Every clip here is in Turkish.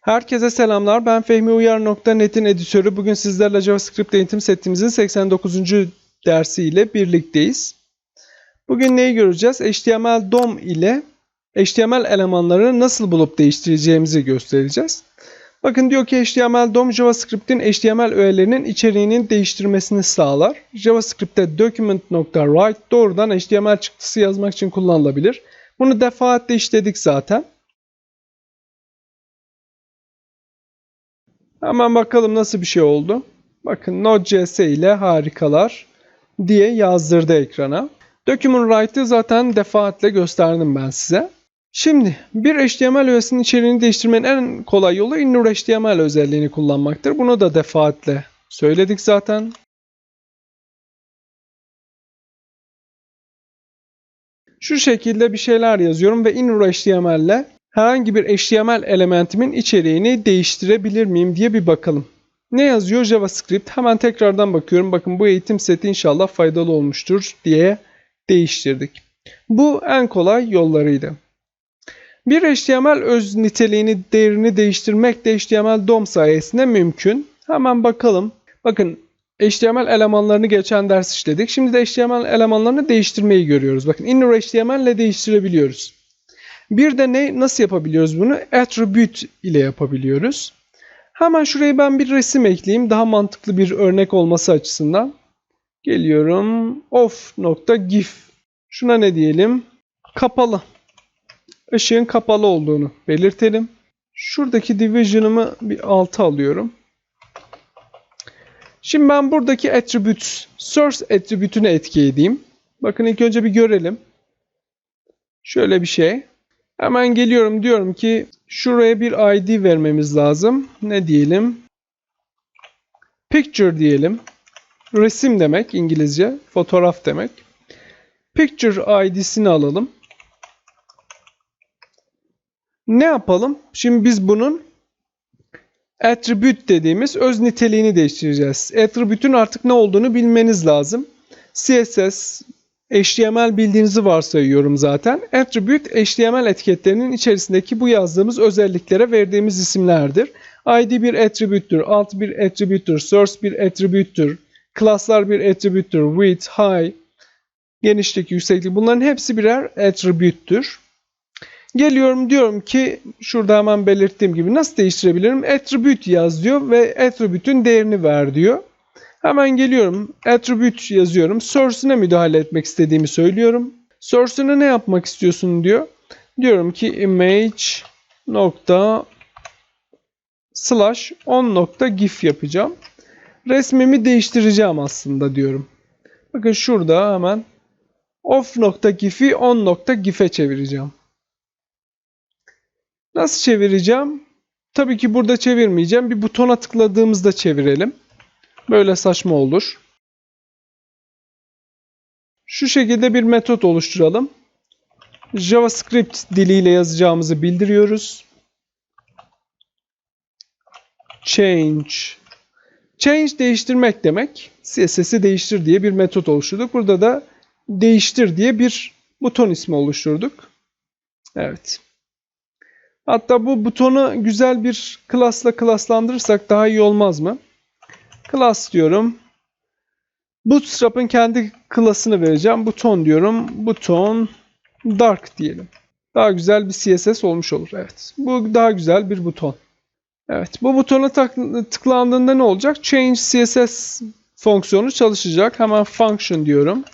Herkese selamlar. Ben Fehmi Uyar.net'in editörü. Bugün sizlerle JavaScript eğitim setimizin 89. dersiyle birlikteyiz. Bugün neyi göreceğiz? HTML DOM ile HTML elemanlarını nasıl bulup değiştireceğimizi göstereceğiz. Bakın diyor ki HTML DOM JavaScript'in HTML öğelerinin içeriğinin değiştirmesini sağlar. JavaScript'te document.write doğrudan HTML çıktısı yazmak için kullanılabilir. Bunu defaatle işledik zaten. Hemen bakalım nasıl bir şey oldu. Bakın Node.js ile harikalar diye yazdırdı ekrana. Document Write'ı zaten defaatle gösterdim ben size. Şimdi bir HTML öğesinin içeriğini değiştirmenin en kolay yolu inner HTML özelliğini kullanmaktır. Bunu da defaatle söyledik zaten. Şu şekilde bir şeyler yazıyorum ve inner HTML ile herhangi bir HTML elementimin içeriğini değiştirebilir miyim diye bir bakalım. Ne yazıyor JavaScript? Hemen tekrardan bakıyorum. Bakın bu eğitim seti inşallah faydalı olmuştur diye değiştirdik. Bu en kolay yollarıydı. Bir HTML öz niteliğini, değerini değiştirmek de HTML DOM sayesinde mümkün. Hemen bakalım. Bakın HTML elemanlarını geçen ders işledik. Şimdi de HTML elemanlarını değiştirmeyi görüyoruz. Bakın inner HTML ile değiştirebiliyoruz. Bir de ne nasıl yapabiliyoruz bunu? Attribute ile yapabiliyoruz. Hemen şuraya ben bir resim ekleyeyim. Daha mantıklı bir örnek olması açısından. Geliyorum. Of.gif. Şuna ne diyelim? Kapalı. Işığın kapalı olduğunu belirtelim. Şuradaki division'ımı bir alta alıyorum. Şimdi ben buradaki attributes, source attribute'ünü etki edeyim. Bakın ilk önce bir görelim. Şöyle bir şey. Hemen geliyorum diyorum ki şuraya bir ID vermemiz lazım. Ne diyelim? Picture diyelim. Resim demek İngilizce. Fotoğraf demek. Picture ID'sini alalım. Ne yapalım? Şimdi biz bunun attribute dediğimiz öz niteliğini değiştireceğiz. Attribute'ün artık ne olduğunu bilmeniz lazım. CSS, HTML bildiğinizi varsayıyorum zaten. Attribute, HTML etiketlerinin içerisindeki bu yazdığımız özelliklere verdiğimiz isimlerdir. ID bir attribute'tür, alt bir attribute'tür, source bir attribute'tür, class'lar bir attribute'tür, width, high, genişlik, yükseklik bunların hepsi birer attribute'tür. Geliyorum diyorum ki şurada hemen belirttiğim gibi nasıl değiştirebilirim? Attribute yaz diyor ve attribute'ün değerini ver diyor. Hemen geliyorum. Attribute yazıyorum. Source'una müdahale etmek istediğimi söylüyorum. Source'una ne yapmak istiyorsun diyor. Diyorum ki image nokta slash on nokta gif yapacağım. Resmimi değiştireceğim aslında diyorum. Bakın şurada hemen off nokta gif'i on nokta gif'e çevireceğim. Nasıl çevireceğim? Tabii ki burada çevirmeyeceğim. Bir butona tıkladığımızda çevirelim. Böyle saçma olur. Şu şekilde bir metot oluşturalım. JavaScript diliyle yazacağımızı bildiriyoruz. Change. Change değiştirmek demek. CSS'i değiştir diye bir metot oluşturduk. Burada da değiştir diye bir buton ismi oluşturduk. Evet. Hatta bu butonu güzel bir class'la classlandırırsak daha iyi olmaz mı? Class diyorum. Bootstrap'ın kendi class'ını vereceğim. Buton diyorum. Buton dark diyelim. Daha güzel bir CSS olmuş olur. Evet. Bu daha güzel bir buton. Evet. Bu butona tıklandığında ne olacak? Change CSS fonksiyonu çalışacak. Hemen function diyorum.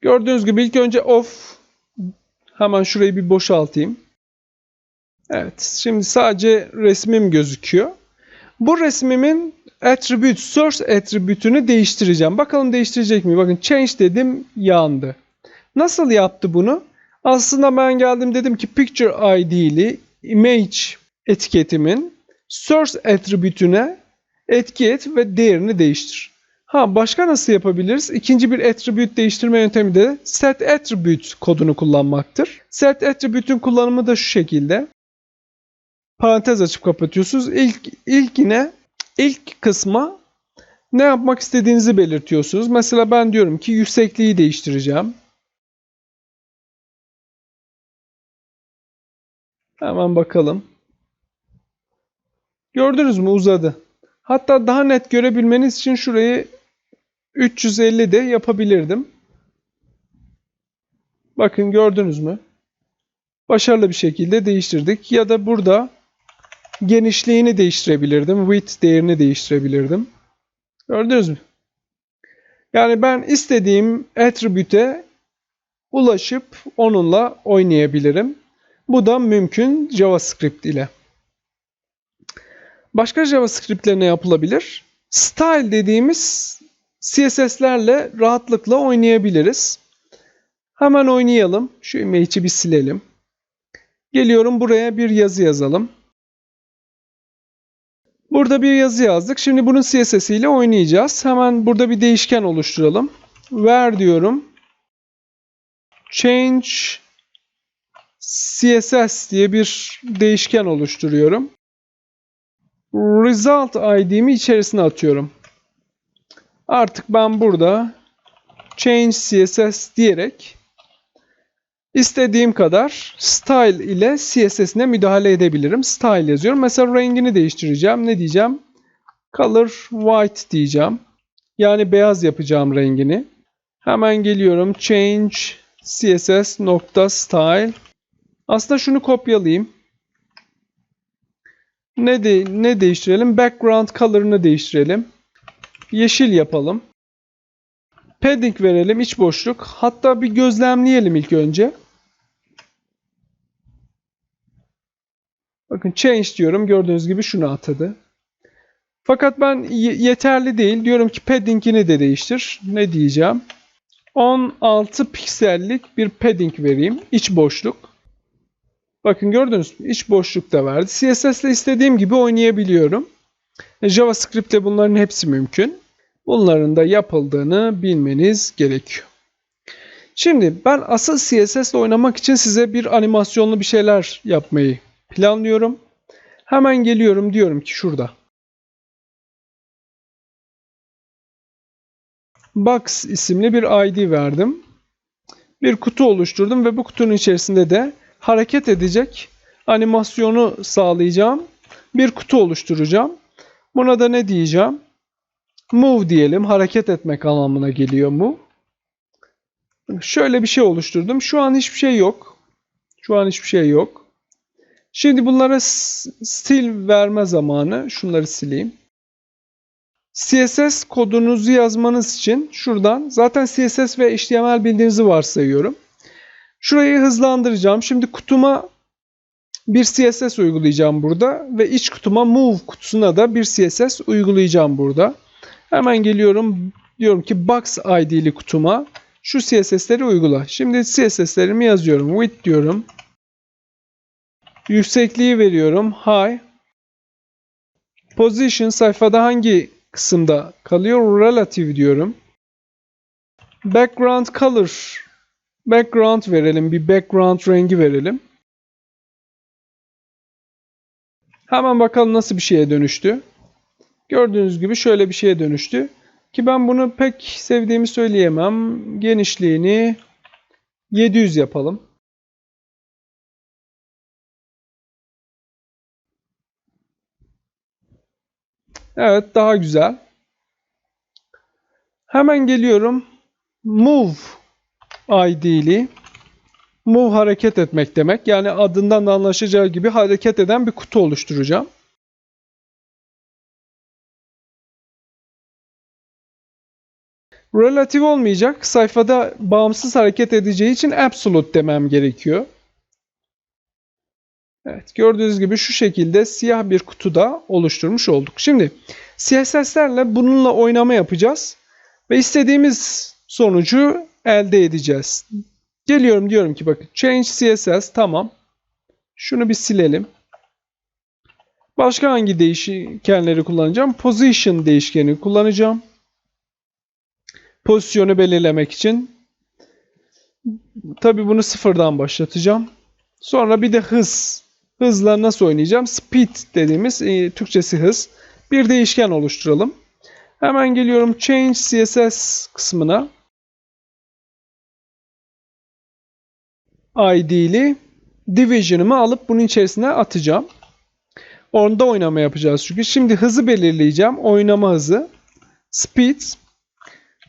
Gördüğünüz gibi ilk önce off hemen şurayı bir boşaltayım. Evet, şimdi sadece resmim gözüküyor. Bu resmimin attribute, source attribute'ünü değiştireceğim. Bakalım değiştirecek mi? Bakın change dedim, yandı. Nasıl yaptı bunu? Aslında ben geldim dedim ki picture id'li image etiketimin source attribute'üne etki et ve değerini değiştir. Ha başka nasıl yapabiliriz? İkinci bir attribute değiştirme yöntemi de set attribute kodunu kullanmaktır. Set attribute'ün kullanımı da şu şekilde. Parantez açıp kapatıyorsunuz. İlk ilkine ilk kısma ne yapmak istediğinizi belirtiyorsunuz. Mesela ben diyorum ki yüksekliği değiştireceğim. Hemen bakalım. Gördünüz mü uzadı. Hatta daha net görebilmeniz için şurayı 350 de yapabilirdim. Bakın gördünüz mü? Başarılı bir şekilde değiştirdik. Ya da burada genişliğini değiştirebilirdim. Width değerini değiştirebilirdim. Gördünüz mü? Yani ben istediğim attribute'e ulaşıp onunla oynayabilirim. Bu da mümkün JavaScript ile. Başka JavaScript ile ne yapılabilir? Style dediğimiz CSS'lerle rahatlıkla oynayabiliriz. Hemen oynayalım. Şu image'i bir silelim. Geliyorum buraya bir yazı yazalım. Burada bir yazı yazdık. Şimdi bunun CSS ile oynayacağız. Hemen burada bir değişken oluşturalım. Ver diyorum. Change CSS diye bir değişken oluşturuyorum. Result ID'mi içerisine atıyorum. Artık ben burada Change CSS diyerek istediğim kadar style ile CSS'ine müdahale edebilirim. Style yazıyorum. Mesela rengini değiştireceğim. Ne diyeceğim? Color white diyeceğim. Yani beyaz yapacağım rengini. Hemen geliyorum. Change css style. Aslında şunu kopyalayayım. Ne de ne değiştirelim? Background color'ını değiştirelim. Yeşil yapalım. Padding verelim iç boşluk. Hatta bir gözlemleyelim ilk önce. Bakın change diyorum. Gördüğünüz gibi şunu atadı. Fakat ben yeterli değil. Diyorum ki padding'ini de değiştir. Ne diyeceğim? 16 piksellik bir padding vereyim. İç boşluk. Bakın gördünüz mü? İç boşluk da verdi. CSS ile istediğim gibi oynayabiliyorum. JavaScript ile bunların hepsi mümkün. Bunların da yapıldığını bilmeniz gerekiyor. Şimdi ben asıl CSS ile oynamak için size bir animasyonlu bir şeyler yapmayı planlıyorum. Hemen geliyorum diyorum ki şurada. Box isimli bir ID verdim. Bir kutu oluşturdum ve bu kutunun içerisinde de hareket edecek animasyonu sağlayacağım bir kutu oluşturacağım. Buna da ne diyeceğim? Move diyelim. Hareket etmek anlamına geliyor mu? Şöyle bir şey oluşturdum. Şu an hiçbir şey yok. Şu an hiçbir şey yok. Şimdi bunlara stil verme zamanı. Şunları sileyim. CSS kodunuzu yazmanız için şuradan zaten CSS ve HTML bildiğinizi varsayıyorum. Şurayı hızlandıracağım. Şimdi kutuma bir CSS uygulayacağım burada ve iç kutuma move kutusuna da bir CSS uygulayacağım burada. Hemen geliyorum diyorum ki box id'li kutuma şu CSS'leri uygula. Şimdi CSS'lerimi yazıyorum. Width diyorum. Yüksekliği veriyorum. High. Position sayfada hangi kısımda kalıyor? Relative diyorum. Background color. Background verelim. Bir background rengi verelim. Hemen bakalım nasıl bir şeye dönüştü. Gördüğünüz gibi şöyle bir şeye dönüştü. Ki ben bunu pek sevdiğimi söyleyemem. Genişliğini 700 yapalım. Evet daha güzel. Hemen geliyorum. Move ID'li. Move hareket etmek demek. Yani adından da anlaşılacağı gibi hareket eden bir kutu oluşturacağım. Relatif olmayacak. Sayfada bağımsız hareket edeceği için absolute demem gerekiyor. Evet gördüğünüz gibi şu şekilde siyah bir kutuda oluşturmuş olduk. Şimdi CSS'lerle bununla oynama yapacağız. Ve istediğimiz sonucu elde edeceğiz. Geliyorum diyorum ki bakın change CSS tamam. Şunu bir silelim. Başka hangi değişkenleri kullanacağım? Position değişkeni kullanacağım. Pozisyonu belirlemek için. Tabi bunu sıfırdan başlatacağım. Sonra bir de hız. Hızla nasıl oynayacağım? Speed dediğimiz e, Türkçesi hız. Bir değişken oluşturalım. Hemen geliyorum Change CSS kısmına. ID'li division'ımı alıp bunun içerisine atacağım. Onda oynama yapacağız çünkü. Şimdi hızı belirleyeceğim. Oynama hızı. Speed.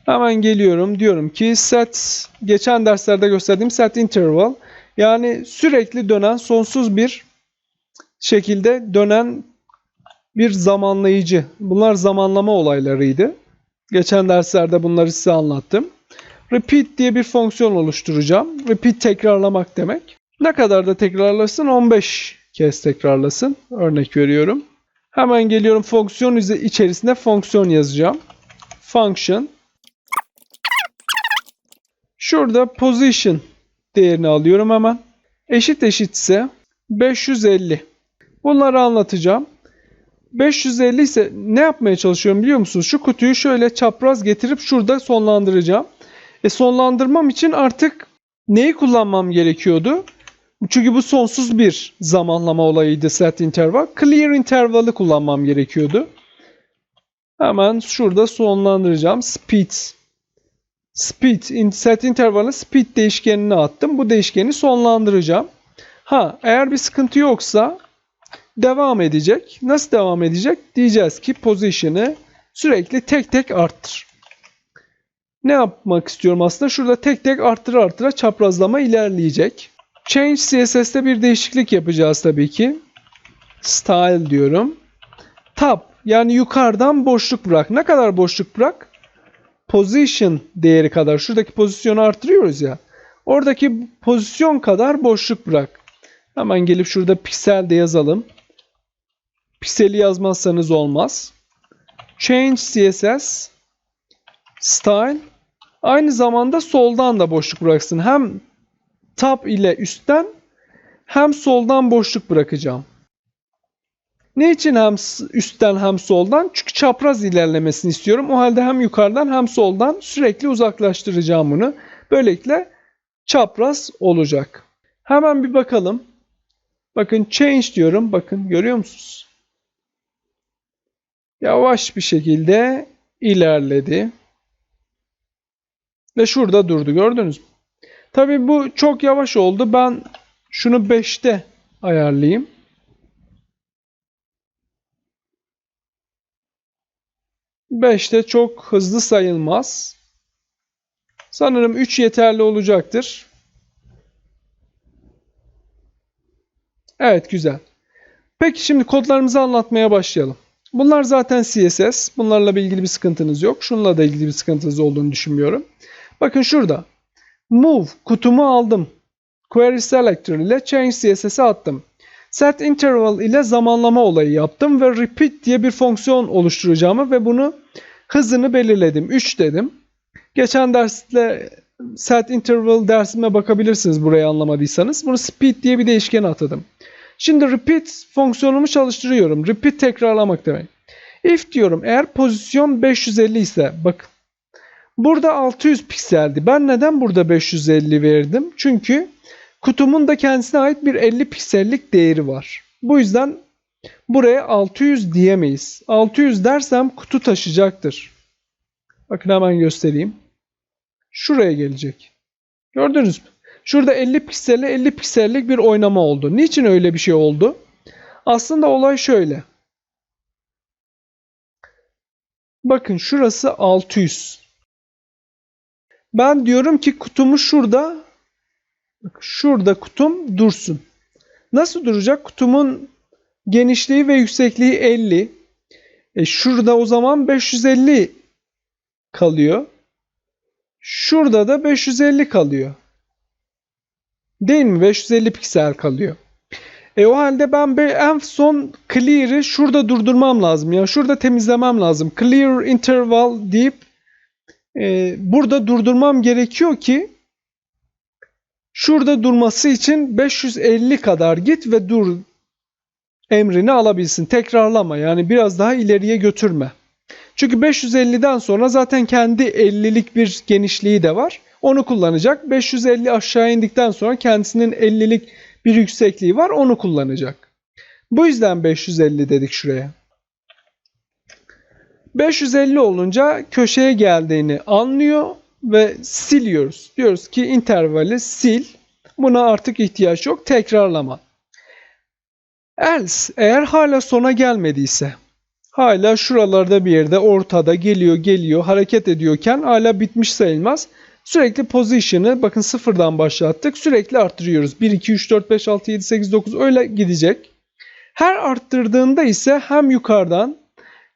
Hemen geliyorum. Diyorum ki set geçen derslerde gösterdiğim set interval. Yani sürekli dönen sonsuz bir şekilde dönen bir zamanlayıcı. Bunlar zamanlama olaylarıydı. Geçen derslerde bunları size anlattım. Repeat diye bir fonksiyon oluşturacağım. Repeat tekrarlamak demek. Ne kadar da tekrarlasın? 15 kez tekrarlasın. Örnek veriyorum. Hemen geliyorum fonksiyon içerisinde fonksiyon yazacağım. Function. Şurada position değerini alıyorum hemen. Eşit eşitse 550. Bunları anlatacağım. 550 ise ne yapmaya çalışıyorum biliyor musunuz? Şu kutuyu şöyle çapraz getirip şurada sonlandıracağım. E sonlandırmam için artık neyi kullanmam gerekiyordu? Çünkü bu sonsuz bir zamanlama olayıydı set interval. Clear interval'ı kullanmam gerekiyordu. Hemen şurada sonlandıracağım. Speed. Speed. Set interval'ın speed değişkenini attım. Bu değişkeni sonlandıracağım. Ha eğer bir sıkıntı yoksa devam edecek. Nasıl devam edecek? Diyeceğiz ki position'ı sürekli tek tek arttır. Ne yapmak istiyorum aslında? Şurada tek tek arttıra arttıra çaprazlama ilerleyecek. Change CSS'te bir değişiklik yapacağız tabii ki. Style diyorum. Tab yani yukarıdan boşluk bırak. Ne kadar boşluk bırak? Position değeri kadar. Şuradaki pozisyonu artırıyoruz ya. Oradaki pozisyon kadar boşluk bırak. Hemen gelip şurada piksel de yazalım. Pikseli yazmazsanız olmaz. Change CSS Style aynı zamanda soldan da boşluk bıraksın. Hem tab ile üstten hem soldan boşluk bırakacağım. Ne için hem üstten hem soldan? Çünkü çapraz ilerlemesini istiyorum. O halde hem yukarıdan hem soldan sürekli uzaklaştıracağım bunu. Böylelikle çapraz olacak. Hemen bir bakalım. Bakın change diyorum. Bakın görüyor musunuz? Yavaş bir şekilde ilerledi. Ve şurada durdu. Gördünüz mü? Tabi bu çok yavaş oldu. Ben şunu 5'te ayarlayayım. Beşte çok hızlı sayılmaz. Sanırım 3 yeterli olacaktır. Evet güzel. Peki şimdi kodlarımızı anlatmaya başlayalım. Bunlar zaten CSS. Bunlarla ilgili bir sıkıntınız yok. Şununla da ilgili bir sıkıntınız olduğunu düşünmüyorum. Bakın şurada. Move kutumu aldım. Query selector ile change CSS'e attım. Set interval ile zamanlama olayı yaptım ve repeat diye bir fonksiyon oluşturacağımı ve bunu hızını belirledim. 3 dedim. Geçen derste set interval dersime bakabilirsiniz burayı anlamadıysanız. Bunu speed diye bir değişken atadım. Şimdi repeat fonksiyonumu çalıştırıyorum. Repeat tekrarlamak demek. If diyorum eğer pozisyon 550 ise bakın Burada 600 pikseldi. Ben neden burada 550 verdim? Çünkü kutumun da kendisine ait bir 50 piksellik değeri var. Bu yüzden buraya 600 diyemeyiz. 600 dersem kutu taşıyacaktır. Bakın hemen göstereyim. Şuraya gelecek. Gördünüz mü? Şurada 50 pikselle 50 piksellik bir oynama oldu. Niçin öyle bir şey oldu? Aslında olay şöyle. Bakın şurası 600. Ben diyorum ki kutumu şurada şurada kutum dursun. Nasıl duracak? Kutumun genişliği ve yüksekliği 50. E şurada o zaman 550 kalıyor. Şurada da 550 kalıyor. Değil mi? 550 piksel kalıyor. E o halde ben en son clear'ı şurada durdurmam lazım. Yani şurada temizlemem lazım. Clear interval deyip e, burada durdurmam gerekiyor ki şurada durması için 550 kadar git ve dur emrini alabilsin. Tekrarlama yani biraz daha ileriye götürme. Çünkü 550'den sonra zaten kendi 50'lik bir genişliği de var. Onu kullanacak. 550 aşağı indikten sonra kendisinin 50'lik bir yüksekliği var. Onu kullanacak. Bu yüzden 550 dedik şuraya. 550 olunca köşeye geldiğini anlıyor ve siliyoruz. Diyoruz ki intervali sil. Buna artık ihtiyaç yok. Tekrarlama. Else eğer hala sona gelmediyse hala şuralarda bir yerde ortada geliyor geliyor hareket ediyorken hala bitmiş sayılmaz. Sürekli position'ı bakın sıfırdan başlattık. Sürekli arttırıyoruz. 1, 2, 3, 4, 5, 6, 7, 8, 9 öyle gidecek. Her arttırdığında ise hem yukarıdan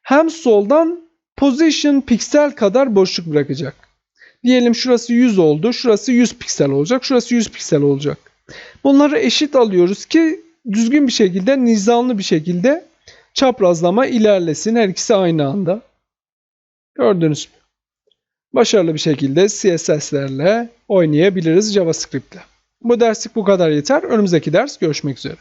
hem soldan position piksel kadar boşluk bırakacak. Diyelim şurası 100 oldu. Şurası 100 piksel olacak. Şurası 100 piksel olacak. Bunları eşit alıyoruz ki düzgün bir şekilde, nizamlı bir şekilde çaprazlama ilerlesin. Her ikisi aynı anda. Gördünüz mü? Başarılı bir şekilde CSS'lerle oynayabiliriz JavaScript'le. Bu derslik bu kadar yeter. Önümüzdeki ders görüşmek üzere.